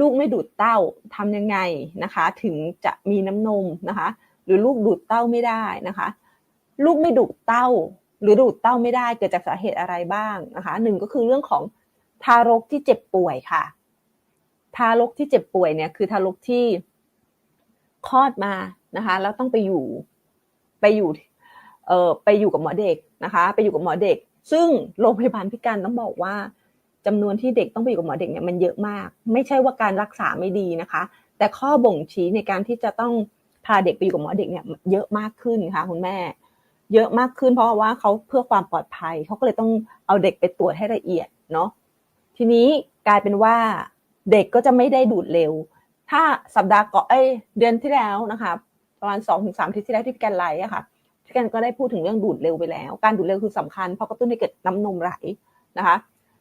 ลูกไม่ดูดเต้าทำยังไงนะคะ ถึงจะมีน้ำนมนะคะ หรือลูกดูดเต้าไม่ได้นะคะ ลูกไม่ดูดเต้า หรือดูดเต้าไม่ได้เกิดจากสาเหตุอะไรบ้างนะคะหนึ่งก็คือเรื่องของทารกที่เจ็บป่วยค่ะ ทารกที่เจ็บป่วยเนี่ยคือทารกที่คลอดมานะคะ แล้วต้องไปอยู่ไปอยู่เอ่อไปอยู่กับหมอเด็กนะคะ ไปอยู่กับหมอเด็ก ซึ่งโรงพยาบาลพิการต้องบอกว่า จำนวนที่เด็กต้องไปอยู่กับหมอเด็กเนี่ยมันเยอะมาก ไม่ใช่ว่าการรักษาไม่ดีนะคะ แต่ข้อบ่งชี้ในการที่จะต้องพาเด็กไปอยู่กับหมอเด็กเนี่ยเยอะมากขึ้นค่ะคุณแม่ เยอะมากขึ้นเพราะว่าเขาเพื่อความปลอดภัยเขาก็เลยต้องเอาเด็กไปตรวจให้ละเอียดเนาะทีนี้กลายเป็นว่าเด็กก็จะไม่ได้ดูดเร็ว ถ้าสัปดาห์ก่อนเอ้ยเดือนที่แล้วนะคะประมาณสองถึงสามอาทิตย์ที่แล้วที่พี่แกนไลฟ์อะค่ะพี่แกนก็ได้พูดถึงเรื่องดูดเร็วไปแล้ว การดูดเร็วคือสำคัญเพราะกระตุ้นให้เกิดน้ำนมไหลนะคะ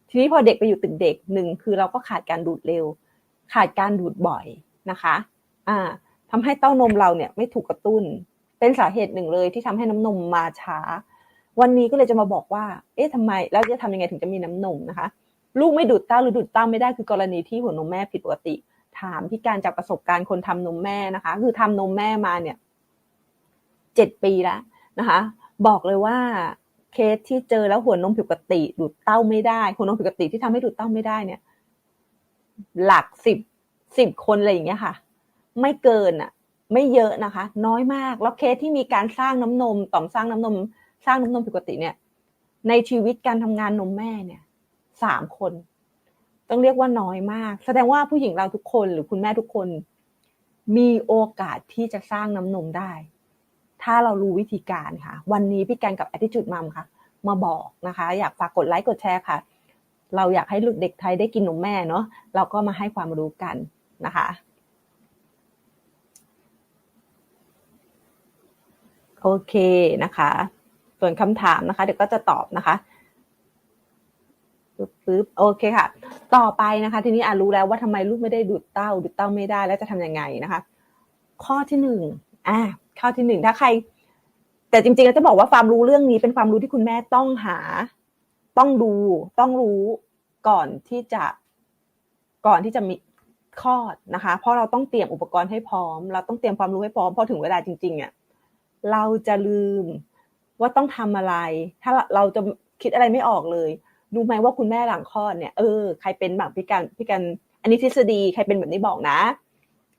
ทีนี้พอเด็กไปอยู่ตึกเด็กหนึ่งคือเราก็ขาดการดูดเร็ว ขาดการดูดบ่อยนะคะอ่าทำให้เต้านมเราเนี่ยไม่ถูกกระตุ้น เป็นสาเหตุหนึ่งเลยที่ทำให้น้ำนมมาช้า วันนี้ก็เลยจะมาบอกว่า เอ๊ะทำไมแล้วจะทำยังไงถึงจะมีน้ำนมนะคะ ลูกไม่ดูดเต้าหรือดูดเต้าไม่ได้คือกรณีที่หัวนมแม่ผิดปกติ ถามพี่การจากประสบการณ์คนทำนมแม่นะคะ คือทำนมแม่มาเนี่ยเจ็ดปีแล้วนะคะ บอกเลยว่า เคสที่เจอแล้วหัวนมผิดปกติดูดเต้าไม่ได้หัวนมผิดปกติที่ทำให้ดูดเต้าไม่ได้เนี่ย หลักสิบสิบคนอะไรอย่างเงี้ยค่ะ ไม่เกินอะ ไม่เยอะนะคะ น้อยมากแล้วเคสที่มีการสร้างน้ำนมต่อมสร้างน้ำนม สร้างน้ำนมผิดปกติเนี่ย ในชีวิตการทำงานนมแม่เนี่ยสามคน ต้องเรียกว่าน้อยมาก แสดงว่าผู้หญิงเราทุกคนหรือคุณแม่ทุกคน มีโอกาสที่จะสร้างน้ำนมได้ ถ้าเรารู้วิธีการค่ะ วันนี้พี่การกับ Attitude Mom ค่ะ มาบอกนะคะ อยากฝากกดไลค์กดแชร์ค่ะ เราอยากให้ลูกเด็กไทยได้กินนมแม่เนาะเราก็มาให้ความรู้กันนะคะโอเคนะคะ ส่วนคำถามนะคะ เดี๋ยวก็จะตอบนะคะปึ๊บโอเคค่ะ ต่อไปนะคะ ทีนี้อ่ารู้แล้วว่าทำไมลูกไม่ได้ดูดเต้าดูดเต้าไม่ได้แล้วจะทำยังไงนะคะ ข้อที่หนึ่งอ่า ข้อที่หนึ่งถ้าใคร แต่จริงๆเราจะบอกว่าความรู้เรื่องนี้เป็นความรู้ที่คุณแม่ต้องหา ต้องดู ต้องรู้ก่อนที่จะก่อนที่จะมีคลอดนะคะ เพราะเราต้องเตรียมอุปกรณ์ให้พร้อม เราต้องเตรียมความรู้ให้พร้อมพอถึงเวลาจริงๆเนี่ยเราจะลืมว่าต้องทำอะไร ถ้าเราจะคิดอะไรไม่ออกเลยรู้ไหมว่าคุณแม่หลังคลอดเนี่ยเออใครเป็นแบบพี่กันพี่กันอันนี้ทฤษฎีใครเป็นแบบนี้บอกนะ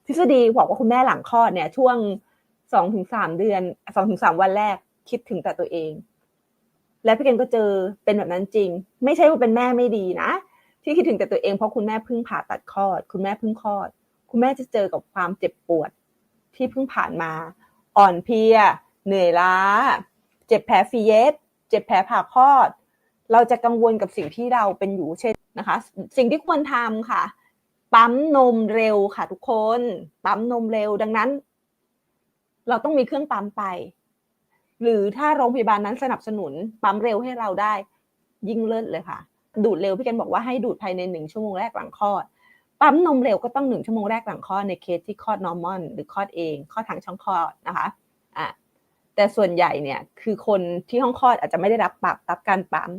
ทฤษฎีบอกว่าคุณแม่หลังคลอดเนี่ย ช่วง สองถึงสามเดือนสองถึงสามวันแรกคิดถึงแต่ตัวเอง และพี่เกันก็เจอเป็นแบบนั้นจริง ไม่ใช่ว่าเป็นแม่ไม่ดีนะที่คิดถึงแต่ตัวเองเพราะคุณแม่เพิ่งผ่าตัดคลอด คุณแม่เพิ่งคลอด คุณแม่จะเจอกับความเจ็บปวด ที่เพิ่งผ่านมา อ่อนเพลีย เหนื่อยล้า เจ็บแผลฟีเยสเจ็บแผลผ่าคลอด เราจะกังวลกับสิ่งที่เราเป็นอยู่เช่นนะคะ สิ่งที่ควรทำค่ะ ปั๊มนมเร็วค่ะทุกคน ปั๊มนมเร็ว ดังนั้น เราต้องมีเครื่องปั๊มไป หรือถ้าโรงพยาบาลนั้นสนับสนุนปั๊มเร็วให้เราได้ ยิ่งเลิศเลยค่ะ ดูดเร็วพี่กันบอกว่าให้ดูดภายในหนึ่งชั่วโมงแรกหลังคลอด ปั๊มนมเร็วก็ต้องหนึ่งชั่วโมงแรกหลังคลอดในเคสที่คลอดนอร์มอลหรือคลอดเองคลอดทางช่องคลอดนะคะอะแต่ส่วนใหญ่เนี่ยคือคนที่ห้องคลอดอาจจะไม่ได้รับปับรับการปั๊ม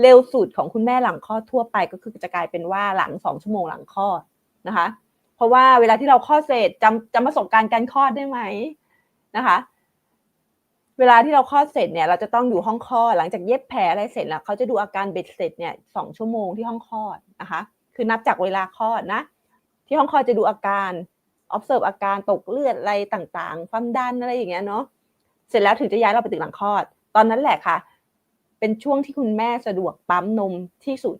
เร็วสุดของคุณแม่หลังคลอดทั่วไปก็คือจะกลายเป็นว่าหลังสองชั่วโมงหลังคลอดนะคะ เพราะว่าเวลาที่เราคลอดเสร็จจำจำประสบการณ์การคลอดได้ไหม นะคะ เวลาที่เราคลอดเสร็จเนี่ย เราจะต้องอยู่ห้องคลอดหลังจากเย็บแผลอะไรเสร็จแล้วเขาจะดูอาการเบ็ดเสร็จเนี่ยสองชั่วโมงที่ห้องคลอดนะคะ คือนับจากเวลาคลอดนะ ที่ห้องคลอดจะดูอาการ observe อาการตกเลือดอะไรต่างๆ ความดันอะไรอย่างเงี้ยเนาะเสร็จแล้วถึงจะย้ายเราไปตึกหลังคลอด ตอนนั้นแหละค่ะ เป็นช่วงที่คุณแม่สะดวกปั๊มนมที่สุด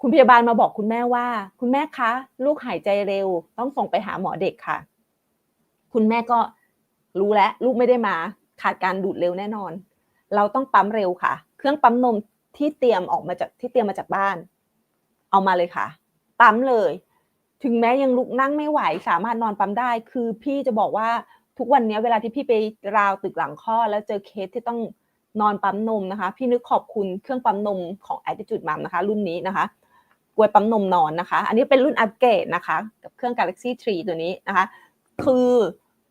คุณพยาบาลมาบอกคุณแม่ว่า คุณแม่คะ ลูกหายใจเร็ว ต้องส่งไปหาหมอเด็กค่ะ คุณแม่ก็ รู้แล้วลูกไม่ได้มาขาดการดูดเร็วแน่นอน เราต้องปั๊มเร็วค่ะ เครื่องปั๊มนมที่เตรียมออกมาจากที่เตรียมมาจากบ้าน เอามาเลยค่ะ ปั๊มเลย ถึงแม้ยังลุกนั่งไม่ไหวสามารถนอนปั๊มได้ คือพี่จะบอกว่าทุกวันนี้เวลาที่พี่ไปราวตึกหลังคลอแล้วเจอเคสที่ต้องนอนปั๊มนมนะคะ พี่นึกขอบคุณเครื่องปั๊มนมของ Attitude Mom นะคะ รุ่นนี้นะคะกลวยปั๊มนมนอนนะคะ อันนี้เป็นรุ่นอัปเกรดนะคะ กับเครื่อง Galaxy 3 ตัวนี้นะคะ คือ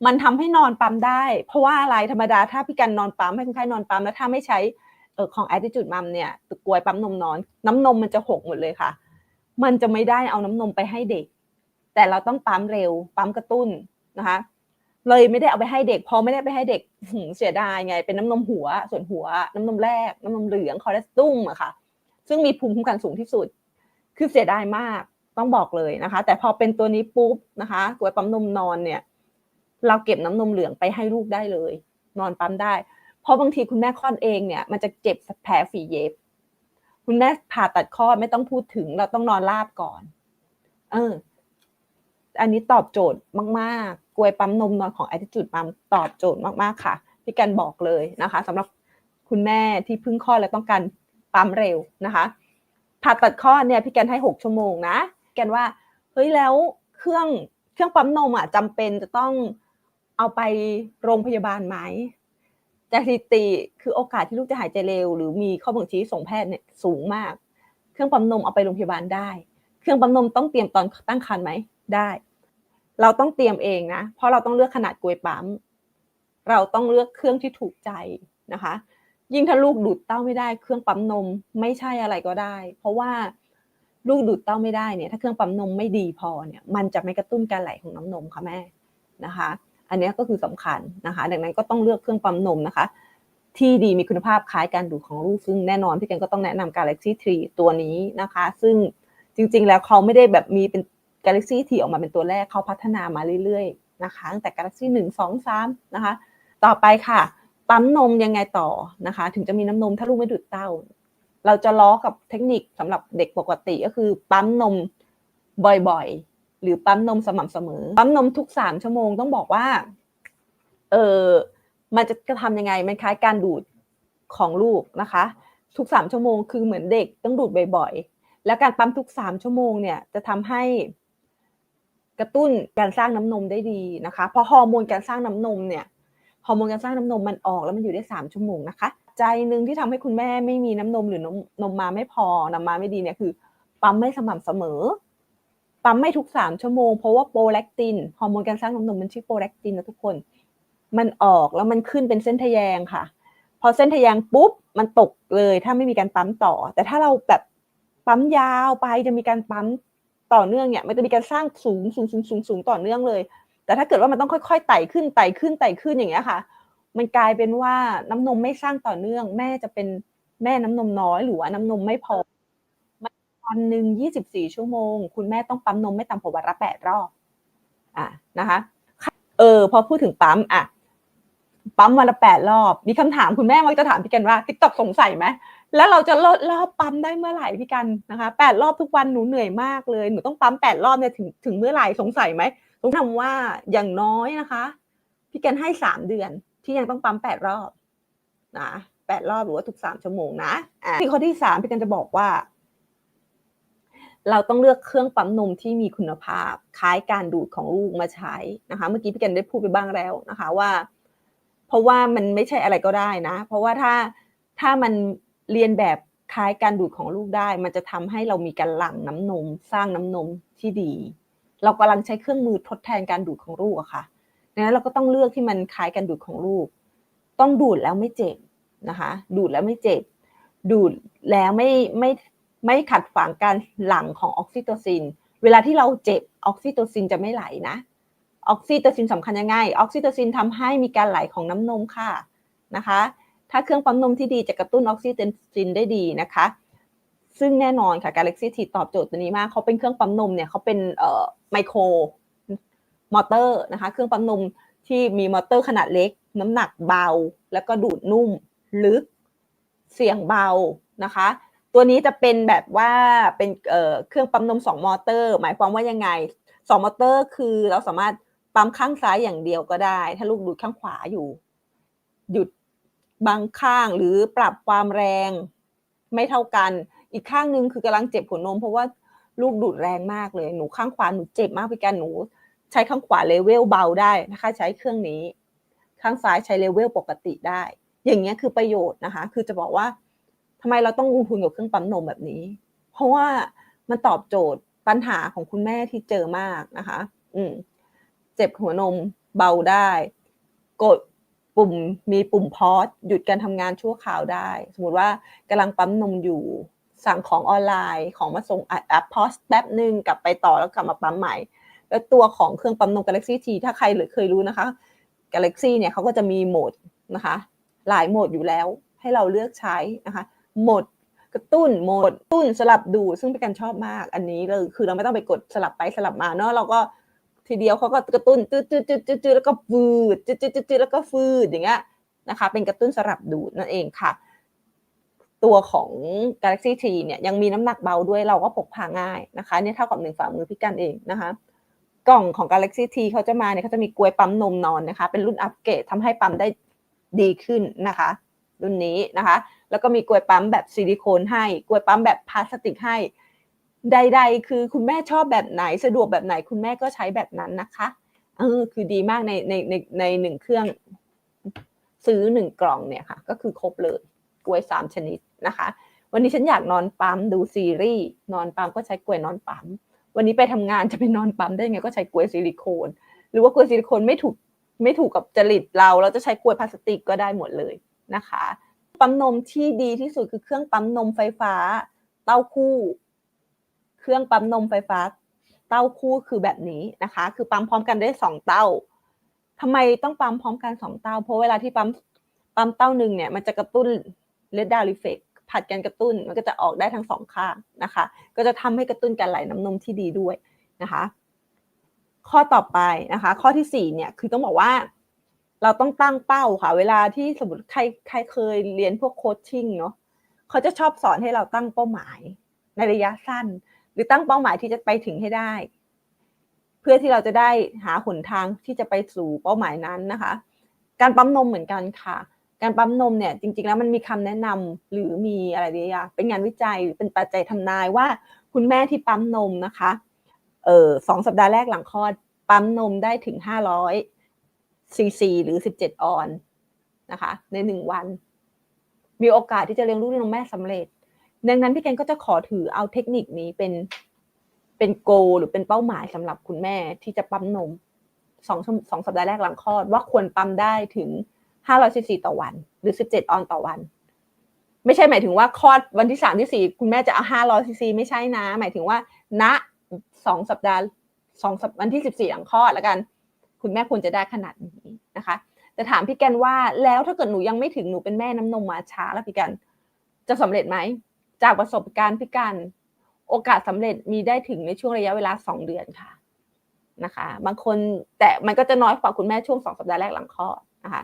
มันทำให้นอนปั๊มได้ เพราะว่าอะไรธรรมดาถ้าพี่กันนอนปั๊มให้คนไข้นอนปั๊มแล้วถ้าไม่ใช้เออของ Attitude Mom เนี่ยตะกวยปั๊มนมนอน น้ำนมมันจะหกหมดเลยค่ะ มันจะไม่ได้เอาน้ำนมไปให้เด็ก แต่เราต้องปั๊มเร็ว ปั๊มกระตุ้นนะคะ เลยไม่ได้เอาไปให้เด็ก พอไม่ได้ไปให้เด็กเสียดายไง เป็นน้ำนมหัว ส่วนหัว น้ำนมแรก น้ำนมเหลืองคอเลสตุ้มอะค่ะ ซึ่งมีภูมิคุ้มกันสูงที่สุด คือเสียดายมากต้องบอกเลยนะคะ แต่พอเป็นตัวนี้ปุ๊บนะคะกลวยปั๊มนมนอนเนี่ย เราเก็บน้ำนมเหลืองไปให้ลูกได้เลย นอนปั๊มได้ เพราะบางทีคุณแม่คลอดเองเนี่ย มันจะเจ็บแผลฝีเย็บ คุณแม่ผ่าตัดคลอดไม่ต้องพูดถึง เราต้องนอนราบก่อน เออ อันนี้ตอบโจทย์มากๆกลวยปั๊มนมนอนของ Attitude Mom ตอบโจทย์มากๆค่ะพี่กันบอกเลยนะคะสำหรับคุณแม่ที่เพิ่งคลอดและต้องการปั๊มเร็วนะคะผ่าตัดคลอดเนี่ยพี่กันให้หกชั่วโมงนะกันว่าเฮ้ยแล้วเครื่องเครื่องปั๊มนมอะจำเป็นจะต้อง เอาไปโรงพยาบาลไหมจากสถิติคือโอกาสที่ลูกจะหายใจเร็ว หรือมีข้อบ่งชี้ส่งแพทย์เนี่ยสูงมาก เครื่องปั๊มนมเอาไปโรงพยาบาลได้ เครื่องปั๊มนมต้องเตรียมตอนตั้งครรภ์ไหมได้ เราต้องเตรียมเองนะ เพราะเราต้องเลือกขนาดกลวยปั๊ม เราต้องเลือกเครื่องที่ถูกใจนะคะ ยิ่งถ้าลูกดูดเต้าไม่ได้ เครื่องปั๊มนมไม่ใช่อะไรก็ได้ เพราะว่าลูกดูดเต้าไม่ได้เนี่ย ถ้าเครื่องปั๊มนมไม่ดีพอเนี่ย มันจะไม่กระตุ้นการไหลของน้ำนมค่ะแม่นะคะ อันนี้ก็คือสำคัญนะคะ ดังนั้นก็ต้องเลือกเครื่องปั๊มนมนะคะ ที่ดีมีคุณภาพคล้ายการดูดของลูกซึ่งแน่นอนพี่กันก็ต้องแนะนำ Galaxy 3 ตัวนี้นะคะ ซึ่งจริง ๆ แล้วเขาไม่ได้แบบมีเป็น Galaxy T ออกมาเป็นตัวแรกเขาพัฒนามาเรื่อยๆนะคะตั้งแต่ Galaxy 1 2 3นะคะ ต่อไปค่ะ ปั๊มนมยังไงต่อนะคะ ถึงจะมีน้ำนมถ้าลูกไม่ดูดเต้า เราจะล้อกับเทคนิคสำหรับเด็กปกติก็คือปั๊มนมบ่อยๆ หรือปั๊มนมสม่ำเสมอ ปั๊มนมทุกสามชั่วโมงต้องบอกว่า เออมันจะกระทำยังไงมันคล้ายการดูดของลูกนะคะ ทุกสามชั่วโมงคือเหมือนเด็กต้องดูดบ่อยๆ แล้วการปั๊มทุกสามชั่วโมงเนี่ยจะทำให้กระตุ้นการสร้างน้ำนมได้ดีนะคะ เพราะฮอร์โมนการสร้างน้ำนมเนี่ยฮอร์โมนการสร้างน้ำนมมันออกแล้วมันอยู่ได้สามชั่วโมงนะคะ ใจหนึ่งที่ทำให้คุณแม่ไม่มีน้ำนมหรือนมนมมาไม่พอนำมาไม่ดีเนี่ยคือ ปั๊มไม่สม่ำเสมอ ปั๊มไม่ทุกสามชั่วโมงเพราะว่าโปรแลคตินฮอร์โมนการสร้างน้ำนมมันชื่อโปรแลคตินนะทุกคน มันออกแล้วมันขึ้นเป็นเส้นทะแยงค่ะ พอเส้นทะแยงปุ๊บมันตกเลยถ้าไม่มีการปั๊มต่อ แต่ถ้าเราแบบปั๊มยาวไปจะมีการปั๊มต่อเนื่องเนี่ยมันจะมีการสร้างสูงสูงสูงสูงสูงต่อเนื่องเลย แต่ถ้าเกิดว่ามันต้องค่อยๆไต่ขึ้นไต่ขึ้นไต่ขึ้นอย่างเงี้ยค่ะ มันกลายเป็นว่าน้ำนมไม่สร้างต่อเนื่อง แม่จะเป็นแม่น้ำนมน้อยหรือว่าน้ำนมไม่พอ วันหนึ่งยี่สิบสี่ชั่วโมง คุณแม่ต้องปั๊มนมไม่ต่ำกว่าวันละแปดรอบอะนะคะเออพอพูดถึงปั๊มอะปั๊มวันละแปดรอบ มีคำถามคุณแม่มักจะถามพี่กันว่าติ๊กต็อกสงสัยไหมแล้วเราจะลดรอบปั๊มได้เมื่อไหร่พี่กันนะคะแปดรอบทุกวันหนูเหนื่อยมากเลยหนูต้องปั๊มแปดรอบเนี่ยถึงถึงเมื่อไหร่สงสัยไหมต้องทำว่าอย่างน้อยนะคะ พี่กันให้สามเดือนที่ยังต้องปั๊มแปดรอบนะแปดรอบหรือว่าทุกสามชั่วโมงนะที่ข้อที่สามพี่กันจะบอกว่า เราต้องเลือกเครื่องปั๊มนมที่มีคุณภาพ คล้ายการดูดของลูกมาใช้นะคะ เมื่อกี้พี่กันได้พูดไปบ้างแล้วนะคะว่า เพราะว่ามันไม่ใช่อะไรก็ได้นะ เพราะว่าถ้าถ้ามันเรียนแบบคล้ายการดูดของลูกได้ มันจะทำให้เรามีการหลั่งน้ำนม สร้างน้ำนมที่ดี เรากำลังใช้เครื่องมือทดแทนการดูดของลูกอะค่ะดังนั้นเราก็ต้องเลือกที่มันคล้ายการดูดของลูก ต้องดูดแล้วไม่เจ็บนะคะ ดูดแล้วไม่เจ็บ ดูดแล้วไม่ไม่ ไม่ขัดขวางการหลั่งของออกซิโตซิน เวลาที่เราเจ็บออกซิโตซินจะไม่ไหลนะออกซิโตซินสำคัญยังไง ออกซิโตซินทำให้มีการไหลของน้ำนมค่ะนะคะ ถ้าเครื่องปั๊มนมที่ดีจะกระตุ้นออกซิโตซินได้ดีนะคะ ซึ่งแน่นอนค่ะ Galaxy T ตอบโจทย์ตัวนี้มากเขาเป็นเครื่องปั๊มนมเนี่ยเขาเป็นเอ่อไมโครมอเตอร์นะคะ เครื่องปั๊มนมที่มีมอเตอร์ขนาดเล็ก น้ำหนักเบา แล้วก็ดูดนุ่มลึก เสียงเบานะคะ ตัวนี้จะเป็นแบบว่าเป็นเเครื่องปั๊มนมสองมอเตอร์ หมายความว่ายังไงสองมอเตอร์คือเราสามารถปั๊มข้างซ้ายอย่างเดียวก็ได้ ถ้าลูกดูดข้างขวาอยู่ หยุดบางข้างหรือปรับความแรงไม่เท่ากัน อีกข้างหนึงคือกำลังเจ็บหัวนม เพราะว่าลูกดูดแรงมากเลยหนูข้างขวาหนูเจ็บมากพี่กันหนู ใช้ข้างขวาเลเวลเบาได้นะคะ ใช้เครื่องนี้ ข้างซ้ายใช้เลเวลปกติได้ อย่างเงี้ยคือประโยชน์นะคะ คือจะบอกว่า ทำไมเราต้องลงทุนกับเครื่องปั๊มนมแบบนี้ เพราะว่ามันตอบโจทย์ปัญหาของคุณแม่ที่เจอมากนะคะ อืมเจ็บหัวนมเบาได้ กดปุ่มมีปุ่มพอสหยุดการทำงานชั่วคราวได้ สมมติว่ากำลังปั๊มนมอยู่สั่งของออนไลน์ของมาส่งแอัดพอสแป๊บหนึ่งกลับไปต่อแล้วกลับมาปั๊มใหม่ แล้วตัวของเครื่องปั๊มนม Galaxy T ถ้าใครเคยรู้นะคะ Galaxy เนี่ยเขาก็จะมีโหมดนะคะ หลายโหมดอยู่แล้วให้เราเลือกใช้นะคะ หมดกระตุ้นหมดตุ้นสลับดูซึ่งเป็นการชอบมากอันนี้เลยคือเราไม่ต้องไปกดสลับไปสลับมาเนาะเราก็ทีเดียวเขาก็กระตุ้นจืดจืดจืดจืดจืดแล้วก็ฟืดจืดจืดจืดแล้วก็ฟืดอย่างเงี้ยนะคะ เป็นกระตุ้นสลับดูดนั่นเองค่ะ ตัวของ Galaxy T เนี่ยยังมีน้ำหนักเบาด้วยเราก็พกพาง่ายนะคะเนี่ยเท่ากับหนึ่งฝ่ามือพี่กันเองนะคะกล่องของ Galaxy T เขาจะมาเนี่ยเขาจะมีกลวยปั๊มนมนอนนะคะ เป็นรุ่นอัปเกรดทำให้ปั๊มได้ดีขึ้นนะคะ รุ่นนี้นะคะแล้วก็มีกลวยปั๊มแบบซิลิโคนให้กลวยปั๊มแบบพลาสติกให้ ใด ๆ คือคุณแม่ชอบแบบไหนสะดวกแบบไหนคุณแม่ก็ใช้แบบนั้นนะคะเออคือดีมากในในในในหนึ่งเครื่องซื้อหนึ่งกล่องเนี่ยค่ะ ก็คือครบเลยกล้วยสามชนิดนะคะ วันนี้ฉันอยากนอนปั๊มดูซีรีส์นอนปั๊มก็ใช้กล้วยนอนปั๊มวันนี้ไปทำงานจะไปนอนปั๊มได้ไงก็ใช้กล้วยซิลิโคน หรือว่ากล้วยซิลิโคนไม่ถูกไม่ถูกกับจริตเรา เราจะใช้กล้วยพลาสติกก็ได้หมดเลยนะคะ ปั๊มนมที่ดีที่สุดคือเครื่องปั๊มนมไฟฟ้า เต้าคู่ เครื่องปั๊มนมไฟฟ้า เต้าคู่คือแบบนี้นะคะ คือปั๊มพร้อมกันได้สองเต้าทำไมต้องปั๊มพร้อมกันสองเต้า เพราะเวลาที่ปั๊มปั๊มเต้าหนึ่งเนี่ยมันจะกระตุ้นเลดดาริเฟกผัดกันกระตุ้นมันก็จะออกได้ทั้งสองข้างนะคะ ก็จะทำให้กระตุ้นการไหลน้ำนมที่ดีด้วยนะคะ ข้อต่อไปนะคะ ข้อที่สี่เนี่ยคือต้องบอกว่า เราต้องตั้งเป้าค่ะ เวลาที่สมมติใครใครเคยเรียนพวกโคชชิ่งเนาะเขาจะชอบสอนให้เราตั้งเป้าหมาย ในระยะสั้น หรือตั้งเป้าหมายที่จะไปถึงให้ได้ เพื่อที่เราจะได้หาหนทางที่จะไปสู่เป้าหมายนั้นนะคะ การปั๊มนมเหมือนกันค่ะ การปั๊มนมเนี่ยจริง ๆ แล้วมันมีคำแนะนำหรือมีอะไรดีอะเป็นงานวิจัยหรือเป็นปัจจัยทำนายว่า คุณแม่ที่ปั๊มนมนะคะเออสองสัปดาห์แรกหลังคลอดปั๊มนมได้ถึงห้าร้อย ซีซีหรือสิบเจ็ดออนนะคะ ในหนึ่งวัน มีโอกาสที่จะเลี้ยงลูกด้วยนมแม่สำเร็จ ดังนั้นพี่แกนก็จะขอถือเอาเทคนิคนี้เป็นเป็นโก หรือเป็นเป้าหมายสำหรับคุณแม่ที่จะปั๊มนมสองสองสัปดาห์แรกหลังคลอดว่าควรปั๊มได้ถึงห้าร้อยซีซีต่อวัน หรือสิบเจ็ดออนต่อวัน ไม่ใช่หมายถึงว่าคลอดวันที่สามที่สี่คุณแม่จะเอาห้าร้อยซีซีไม่ใช่นะ หมายถึงว่าณสองสัปดาห์สองวันที่สิบสี่หลังคลอดแล้วกัน คุณแม่ควรจะได้ขนาดนี้นะคะ แต่ถามพี่แกนว่าแล้วถ้าเกิดหนูยังไม่ถึงหนูเป็นแม่น้ำนมมาช้าแล้วพี่แกนจะสำเร็จไหมจากประสบการณ์พี่แกนโอกาสสำเร็จมีได้ถึงในช่วงระยะเวลาสองเดือนค่ะนะคะ บางคนแต่มันก็จะน้อยกว่าคุณแม่ช่วงสองสัปดาห์แรกหลังคลอดนะคะ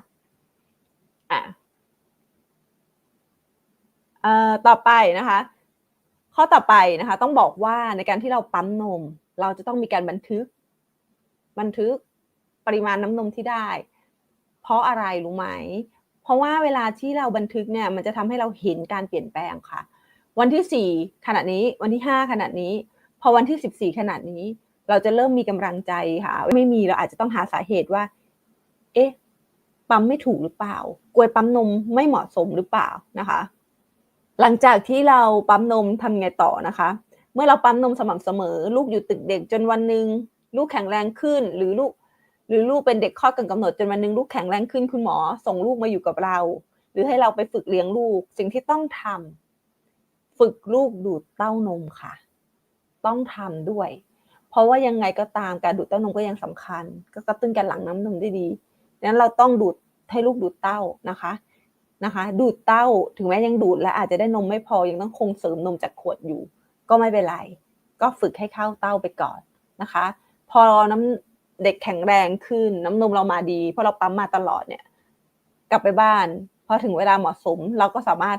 อะเอ่อต่อไปนะคะ ข้อต่อไปนะคะ ต้องบอกว่าในการที่เราปั๊มนม เราจะต้องมีการบันทึก บันทึก ปริมาณน้ำนมที่ได้ เพราะอะไรรู้ไหม เพราะว่าเวลาที่เราบันทึกเนี่ยมันจะทำให้เราเห็นการเปลี่ยนแปลงค่ะ วันที่สี่ขนาดนี้วันที่ห้าขนาดนี้ พอวันที่สิบสี่ขนาดนี้ เราจะเริ่มมีกำลังใจค่ะ ไม่มีเราอาจจะต้องหาสาเหตุว่า เอ๊ะปั๊มไม่ถูกหรือเปล่ากลวยปั๊มนมไม่เหมาะสมหรือเปล่านะคะ หลังจากที่เราปั๊มนมทำไงต่อนะคะ เมื่อเราปั๊มนมสม่ำเสมอ ลูกอยู่ตึกเด็กจนวันหนึ่งลูกแข็งแรงขึ้น หรือลูก หรือลูกเป็นเด็กคลอดก่อนกำหนดจนวันหนึ่งลูกแข็งแรงขึ้นคุณหมอ ส่งลูกมาอยู่กับเรา หรือให้เราไปฝึกเลี้ยงลูก สิ่งที่ต้องทำฝึกลูกดูดเต้านมค่ะ ต้องทำด้วย เพราะว่ายังไงก็ตามการดูดเต้านมก็ยังสำคัญ ก็กระตุ้นการหลั่งน้ำนมได้ดีดังนั้นเราต้องดูดให้ลูกดูดเต้านะคะนะคะ ดูดเต้าถึงแม้ยังดูดแล้วอาจจะได้นมไม่พอยังต้องคงเสริมนมจากขวดอยู่ ก็ไม่เป็นไร ก็ฝึกให้เข้าเต้าไปก่อนนะคะ พอน้ำ เด็กแข็งแรงขึ้น น้ำนมเรามาดี เพราะเราปั๊มมาตลอดเนี่ย กลับไปบ้านพอถึงเวลาเหมาะสม เราก็สามารถ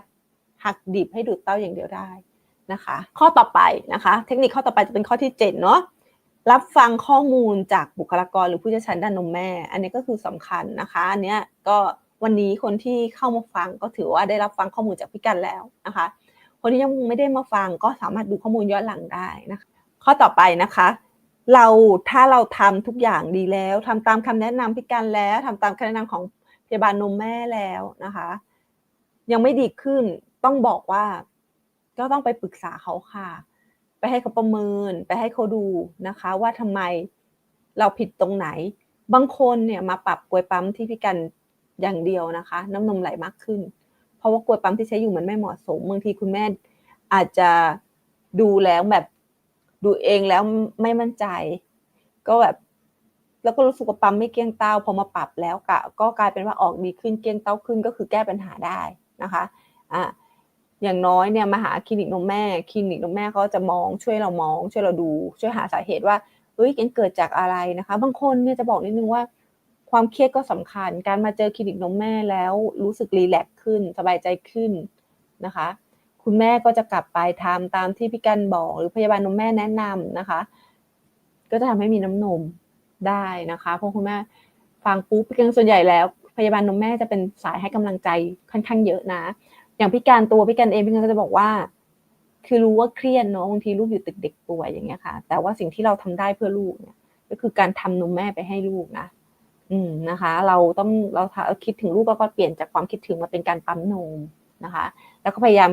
หักดิบให้ดูดเต้าอย่างเดียวได้นะคะ ข้อต่อไปนะคะ เทคนิคข้อต่อไปจะเป็นข้อที่เจ็ดเนาะรับฟังข้อมูลจากบุคลากรหรือผู้เชี่ยวชาญด้านนมแม่ อันนี้ก็คือสำคัญนะคะอันเนี้ยก็วันนี้คนที่เข้ามาฟังก็ถือว่าได้รับฟังข้อมูลจากพี่กันแล้วนะคะ คนที่ยังไม่ได้มาฟังก็สามารถดูข้อมูลย้อนหลังได้นะคะ ข้อต่อไปนะคะ เราถ้าเราทำทุกอย่างดีแล้วทำตามคำแนะนำพี่กันแล้วทำตามคำแนะนำของพยาบาลนมแม่แล้วนะคะ ยังไม่ดีขึ้นต้องบอกว่าก็ต้องไปปรึกษาเขาค่ะ ไปให้เขาประเมิน ไปให้เขาดูนะคะ ว่าทำไมเราผิดตรงไหน บางคนเนี่ยมาปรับกลวยปั๊มที่พี่กันอย่างเดียวนะคะ น้ำนมไหลมากขึ้น เพราะว่ากลวยปั๊มที่ใช้อยู่มันไม่เหมาะสมบางทีคุณแม่อาจจะดูแล้วแบบ ดูเองแล้วไม่มั่นใจ ก็แบบ แล้วก็รู้สึกว่าปั๊มไม่เกลี้ยงเต้าพอมาปรับแล้วกะก็กลายเป็นว่าออกดีขึ้นเกลี้ยงเต้าขึ้นก็คือแก้ปัญหาได้นะคะอะอย่างน้อยเนี่ยมาหาคลินิกนมแม่คลินิกนมแม่เขาจะมองช่วยเรามอง ช่วยเราดู ช่วยหาสาเหตุว่าเฮ้ยเกิดจากอะไรนะคะ บางคนเนี่ยจะบอกนิดนึงว่าความเครียดก็สำคัญ การมาเจอคลินิกนมแม่แล้วรู้สึกรีแลกซ์ขึ้น สบายใจขึ้นนะคะ คุณแม่ก็จะกลับไปทำตามที่พี่กันบอก หรือพยาบาลนมแม่แนะนำนะคะ ก็จะทำให้มีน้ำนมได้นะคะเพราะคุณแม่ฟังปุ๊บพี่กันส่วนใหญ่แล้ว พยาบาลนมแม่จะเป็นสายให้กำลังใจค่อนข้างเยอะนะ อย่างพี่การตัวพี่กันเองพี่กันก็จะบอกว่า คือรู้ว่าเครียดเนาะบางทีลูกอยู่ตึกเด็กป่วยอย่างเงี้ยค่ะ แต่ว่าสิ่งที่เราทำได้เพื่อลูกเนี่ย ก็คือการทำนมแม่ไปให้ลูกนะอืมนะคะ เราต้องเราคิดถึงลูกก็เปลี่ยนจากความคิดถึงมาเป็นการปั๊มนมนะคะ แล้วก็พยายาม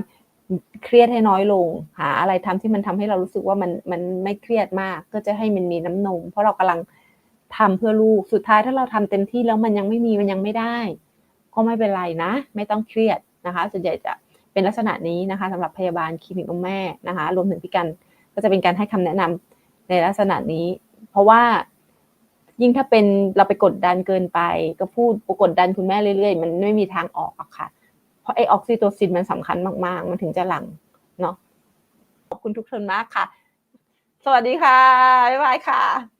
เครียดให้น้อยลง หาอะไรทำที่มันทำให้เรารู้สึกว่ามันมันไม่เครียดมาก ก็จะให้มันมีน้ำนม เพราะเรากำลังทำเพื่อลูกสุดท้ายถ้าเราทำเต็มที่แล้วมันยังไม่มีมันยังไม่ได้ ก็ไม่เป็นไรนะ ไม่ต้องเครียดนะคะ ส่วนใหญ่จะเป็นลักษณะนี้นะคะสำหรับพยาบาลคลินิกนมแม่นะคะ รวมถึงพี่กันก็จะเป็นการให้คำแนะนำในลักษณะนี้ เพราะว่ายิ่งถ้าเป็นเราไปกดดันเกินไป ก็พูดกดดันคุณแม่เรื่อยๆ มันไม่มีทางออกอะค่ะ ราะไอออกซิโตซินมันสำคัญมากๆ มันถึงจะหลั่งเนาะขอบคุณทุกคนมากค่ะ สวัสดีค่ะ บ๊ายบายค่ะ